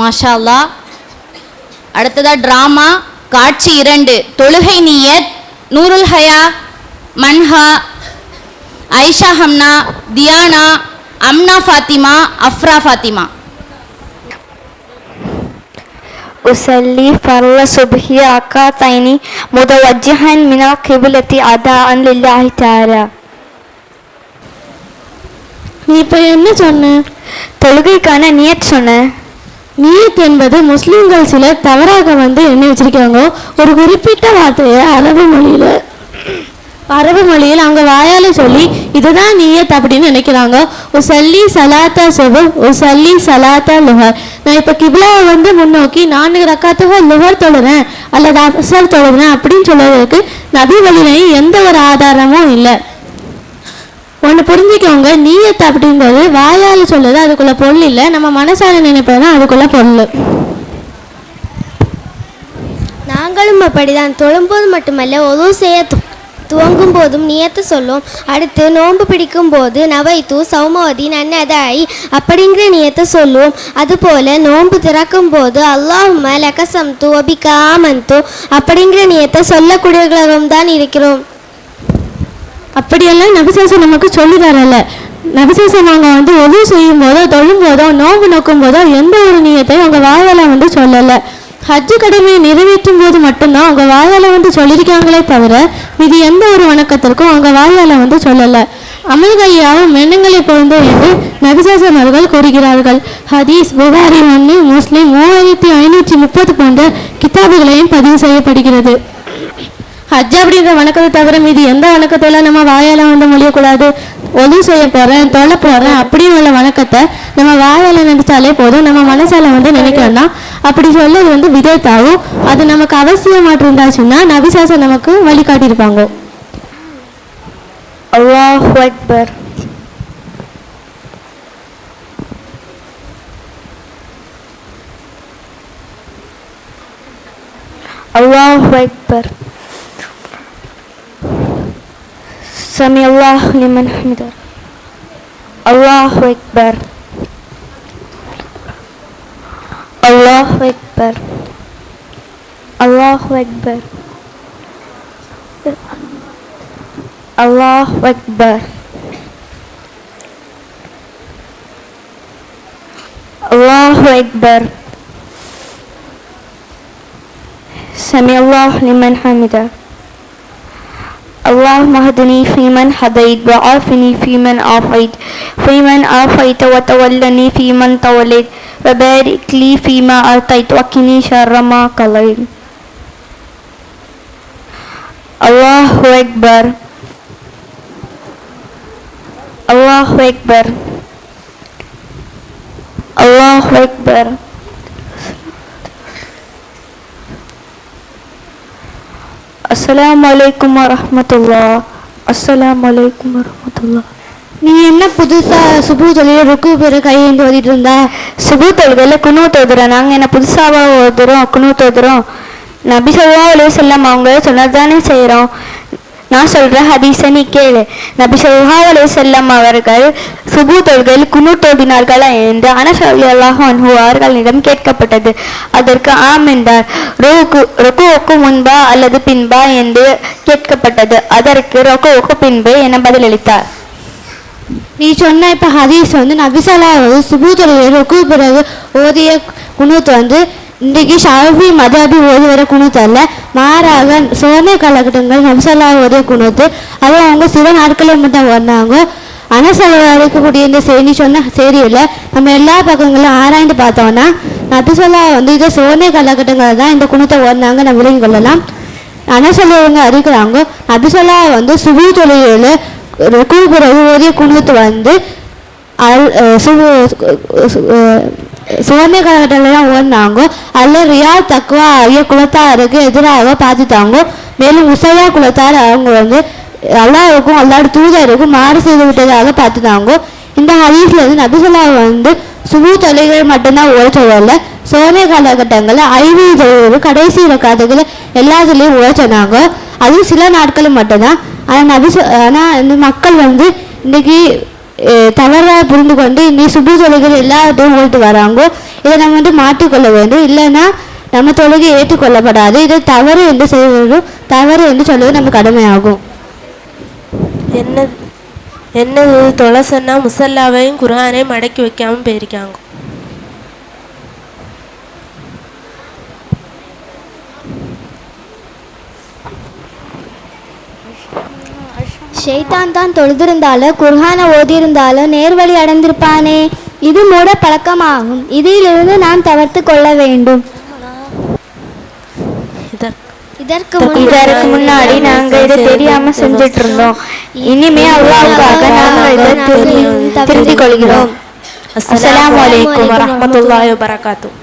மாஷா அல்லாஹ் அடுத்ததா டிராமா காட்சி இரண்டு தொழுகை நியத் நூருல் ஹயா மன்ஹா ஐஷா ஹம்னா தியானா அம்னா ஃபாத்திமா அஃப்ரா ஃபாத்திமா أصلي فرض صبحي ركعتين متوجها من القبلة أداء لله تعالى நீ இப்போ என்ன சொன்ன தொழுகைக்கான நியத் சொன்னேன் நீயத் என்பது முஸ்லீம்கள் சிலர் தவறாக வந்து என்ன வச்சிருக்காங்க ஒரு குறிப்பிட்ட வார்த்தையை அரபு மொழியில் அரபு மொழியில் அவங்க வாயால சொல்லி இதுதான் நீயத் அப்படின்னு நினைக்கிறாங்க? ஒரு சல்லி சலாத்தா சுபர் ஒரு சல்லி சலாத்தா லுஹர். நான் இப்போ கிப்லாவை வந்து முன்னோக்கி நான்கு ரக்காத்துக லுஹர் தொழுறேன் அல்லது அசர் தொழுறேன் அப்படின்னு சொல்றதுக்கு நபி வழியிலையும் எந்த ஒரு ஆதாரமும் இல்லை. ஒன்று புரிஞ்சுக்கோங்க நீயத்து அப்படின்றது வாயால் சொல்லுது அதுக்குள்ள பொருள் இல்லை நம்ம மனசால நினைப்பது தான் அதுக்குள்ள பொருள். நாங்களும் அப்படிதான் தொழும்போது மட்டுமல்ல ஒது செய்ய துவங்கும் போதும் நியத்து சொல்லும். அடுத்து நோன்பு பிடிக்கும் போது நவைத்து சௌமவதி நன்னதாய் அப்படிங்கிற நியத்து சொல்லும். அதுபோல நோன்பு திறக்கும் போது அல்லாஹும லகசம் து அபிகாமந்து அப்படிங்கிற நியத்தை சொல்லக்கூடியவர்களும் தான் இருக்கிறோம். அப்படியெல்லாம் நபிசாசம் நமக்கு சொல்லி தரல. நபிசாசம் அவங்க வந்து ஒது செய்யும் போதோ தொழும் போதோ நோன்பு நோக்கும் போதோ எந்த ஒரு நியத்தையும் அவங்க வாயால வந்து சொல்லலை. ஹஜ்ஜு கடமையை நிறைவேற்றும் போது மட்டும்தான் அவங்க வாயால வந்து சொல்லியிருக்காங்களே தவிர இது எந்த ஒரு வணக்கத்திற்கும் அவங்க வாயால வந்து சொல்லலை. அமல்கையாவும் எண்ணங்களை பொழுது என்று நபிசாசம் அவர்கள் கூறுகிறார்கள். ஹதீஸ் புகாரி ஒன்று முஸ்லிம் மூவாயிரத்தி ஐநூற்றி முப்பது போன்ற கிதாபுகளையும் பதிவு செய்யப்படுகிறது. ஹஜ் அப்படின்ற வணக்கத்தை தவிர மீது எந்த வணக்கத்தெல்லாம் நம்ம வாயால் வந்து முடியக்கூடாது? ஒலி செய்ய போகிறேன் தொலை போகிறேன் அப்படின்னு உள்ள வணக்கத்தை நம்ம வாயால் நினைச்சாலே போதும். நம்ம மனசால வந்து நினைக்கிறோம்னா அப்படி சொல்லது வந்து விதத்தாவும் அது நமக்கு அவசியமாக இருந்தாச்சுன்னா நபிசாசம் நமக்கு வழிகாட்டியிருப்பாங்க. அல்லாஹ் அக்பர். سمع الله لمن حمده. الله أكبر. الله أكبر. الله أكبر. الله أكبر. الله أكبر. سمع الله لمن حمده. اللهم اهدني فيمن هديت وعافني فيمن عافيت. فيمن عافيت وتولني فيمن توليت. وبارك لي فيما أعطيت. وقني شر ما قضيت. الله أكبر. الله أكبر. الله أكبر. அஸ்லாம் வலைக்கம் வரமத்துல்லா அஸ்லாம் வலைக்கம் வரமத்துல்லா நீ என்ன புதுசாக சுபு தொழில் ருக்கு பெரு கையேந்து ஓதிட்டு இருந்த? சுபு தொழுகையில் குணூத் ஓதுறோம் நாங்கள் என்ன புதுசாக ஓதுறோம் குணூத் ஓதுறோம் நபி சொல்லா அலே செல்லம் அவங்க சொன்னதானே செய்கிறோம் நான் சொல்ற ஹதீஸை நீ கேளு. நபி சொல்லா செல்லம் அவர்கள் சுபு தொழுகையில் குனு ஓதினார்களா என்று அனஸ் அல்லாஹ் அன்ஹு அவர்களிடம் கேட்கப்பட்டது. அதற்கு ஆம் என்றார். ருக்கு ருக்குவுக்கு முன்பா அல்லது பின்பா என்று கேட்கப்பட்டது. அதற்கு ருக்குவுக்கு பின்பு என பதிலளித்தார். நீ சொன்ன இப்ப ஹதீஸ் வந்து நபிசலா சுபு தொழில ருக்கு பிறகு ஓதிய குணூத்து வந்து இன்றைக்கு ஷாஃபி மதாபி ஓதி வர குணூத்து அல்ல. மாறாக சோதனை கலகட்டங்கள் நபிசல்லா ஓதிய குணத்து அதுவும் அவங்க சில நாட்களில் மட்டும் வந்தாங்க அனசலா இருக்கக்கூடிய இந்த செய்தி சொன்ன செய்தியில் நம்ம எல்லா பக்கங்களும் ஆராய்ந்து பார்த்தோம்னா நபிசல்லா வந்து இதை சோனை கலகட்டங்கள் தான் இந்த குணத்தை ஓடினாங்க நம்ம விளங்கி கொள்ளலாம். அனசலவங்க அறிக்கிறாங்க நபிசல்லா வந்து சுகு தொழிலில் ருக்கு பிறகு ஓதிய குணத்து வந்து அல் சுபு சு- அஹ் ஓடினாங்க அதில் ரியால் தக்குவா ஆகிய குலத்தாருக்கு எதிராக பார்த்துட்டாங்க மேலும் உசையா குலத்தார் அவங்க வந்து அல்லாவுக்கும் அல்லாட தூதருக்கும் மாறு செய்து விட்டதாக பார்த்துட்டாங்க இந்த ஹதீஸ்ல இருந்து நபிசுல்லா வந்து சுபு தொலைகள் மட்டும்தான் ஓட சொல்லல சோதனை காலகட்டங்களில் ஐந்து தொழில்கள் கடைசி காலத்துல எல்லாத்துலேயும் ஓட சொன்னாங்க அதுவும் சில நாட்கள் மட்டும்தான். ஆனால் நபி ஆனால் இந்த மக்கள் வந்து இன்றைக்கி தவறாக புரிந்து கொண்டு நீ சுபு தொலைகள் எல்லாத்தையும் போட்டு வராங்க இதை நம்ம வந்து மாற்றிக்கொள்ள வேண்டும். இல்லைன்னா நம்ம தொழுகை ஏற்றுக்கொள்ளப்படாது. இதை தவறு என்று செய்வதும் தவறு என்று சொல்வது நம்ம கடமையாகும். என்ன என்னது? தொலை சொன்னால் முசல்லாவையும் குரானையும் மடக்கி வைக்காமல் போயிருக்காங்க. ஷைத்தான் தான் தொழுதிருந்தாலோ குர்ஹானை ஓதியிருந்தாலோ நேர்வழி அடைந்திருப்பானே. இது மூட பழக்கமாகும். இதிலிருந்து நாம் தவிர்த்து கொள்ள வேண்டும். இதற்கு இதற்கு முன்னாடி நாங்க இதை தெரியாம செஞ்சுட்டு இருந்தோம் இனிமே அல்லாவுக்காக நாங்க இதை திருந்தி திருந்திக் கொள்கிறோம். அஸ்ஸலாமு அலைக்கும் வரஹ்மத்துல்லாஹி வபரகாத்துஹு.